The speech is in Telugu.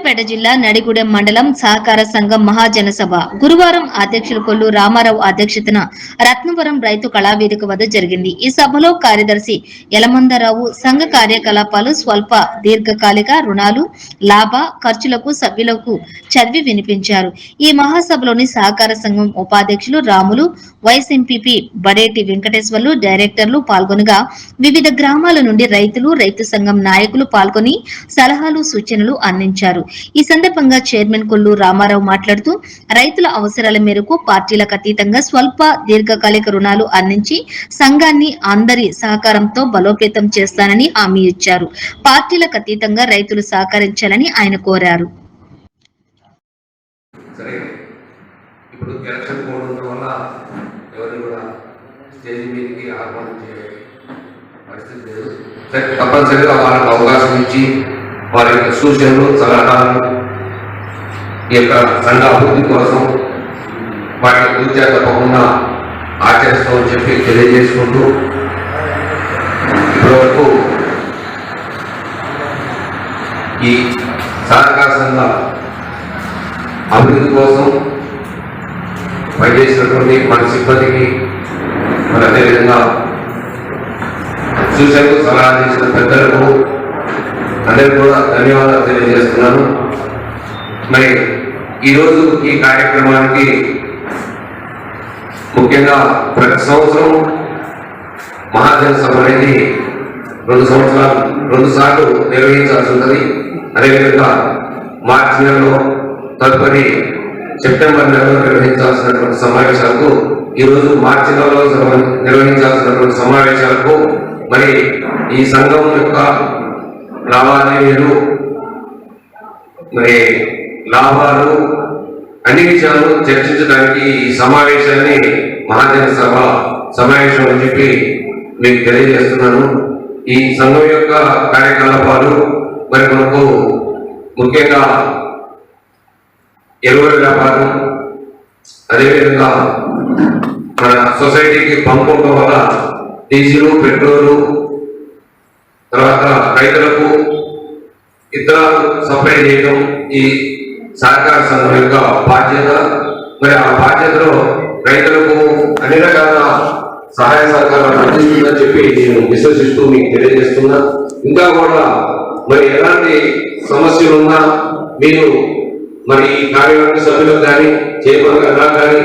సూర్యాపేట జిల్లా నడిగూడెం మండలం సహకార సంఘం మహాజనసభ. గురువారం అధ్యక్షులు కొల్లు రామారావు అధ్యక్షతన రత్నవరం రైతు కళావేదిక వద్ద జరిగింది. ఈ సభలో కార్యదర్శి యలమందరావు సంఘ కార్యకలాపాలు స్వల్ప దీర్ఘకాలిక రుణాలు లాభ ఖర్చులకు సభ్యులకు చదివి వినిపించారు. ఈ మహాసభలోని సహకార సంఘం ఉపాధ్యక్షులు రాములు వైస్ ఎంపీపీ బడేటి వెంకటేశ్వర్లు డైరెక్టర్లు పాల్గొనగా వివిధ గ్రామాల నుండి రైతులు రైతు సంఘం నాయకులు పాల్గొని సలహాలు సూచనలు అందించారు. ఈ సందర్భంగా చైర్మన్ కొల్లు రామారావు మాట్లాడుతూ రైతుల అవసరాల మేరకు పార్టీలకు అతీతంగా స్వల్ప దీర్ఘకాలిక రుణాలు అందించి సంఘాన్ని అందరి సహకారంతో బలోపేతం చేస్తానని హామీ ఇచ్చారు. పార్టీలకు అతీతంగా రైతులు సహకరించాలని ఆయన కోరారు. ఇప్పుడు ఎలక్షన్ కోడ్ ఉండడం వల్ల ఎవరిని కూడా స్టేజ్ మీదకి పరిస్థితి లేదు. సరే తప్పనిసరిగా వాళ్ళకి అవకాశం ఇచ్చి వారి యొక్క సూచనలు సలహాలు ఈ యొక్క సంఘ అభివృద్ధి కోసం వాటి పూర్తిగా తప్పకుండా ఆచరిస్తామని చెప్పి తెలియజేసుకుంటూ ఇప్పటివరకు ఈ సహకార సంఘ అభివృద్ధి కోసం పనిచేసినటువంటి మన సిబ్బందికి మరి అదేవిధంగా సూచనలు సలహా చేసిన పెద్దలకు అందరికి కూడా ధన్యవాదాలు తెలియజేస్తున్నాను. మరి ఈరోజు ఈ కార్యక్రమానికి ముఖ్యంగా ప్రతి సంవత్సరం మహాజన సభ అనేది రెండు సంవత్సరాలు రెండు సార్లు నిర్వహించాల్సి ఉంటుంది. అదేవిధంగా మార్చి నెలలో తదుపరి సెప్టెంబర్ నెలలో నిర్వహించాల్సినటువంటి సమావేశాలకు ఈరోజు మార్చి నెలలో నిర్వహించాల్సినటువంటి సమావేశాలకు మరి ఈ సంఘం యొక్క లావాదేవీలు మరి లాభాలు అన్ని విషయాలు చర్చించడానికి ఈ సమావేశాన్ని మహాజన సభ సమావేశం అని చెప్పి మీకు తెలియజేస్తున్నాను. ఈ సంఘం యొక్క కార్యకలాపాలు మరి మనకు ముఖ్యంగా ఎరువుల వ్యాపారం అదేవిధంగా మన సొసైటీకి పంపుకోవడం వల్ల డీజిల్ పెట్రోలు తర్వాత రైతులకు ఇతరాలు సప్లై చేయడం ఈ సహకార సంఘం యొక్క బాధ్యత. మరి ఆ బాధ్యతలో రైతులకు అన్ని రకాల సహాయ సహకారాలు అందిస్తుందని చెప్పి నేను విశ్వసిస్తూ మీకు తెలియజేస్తున్నా. ఇంకా కూడా మరి ఎలాంటి సమస్యలున్నా మీరు మరి కార్యవర్గ సభ్యులకు కానీ చేయకుండా నాకు కానీ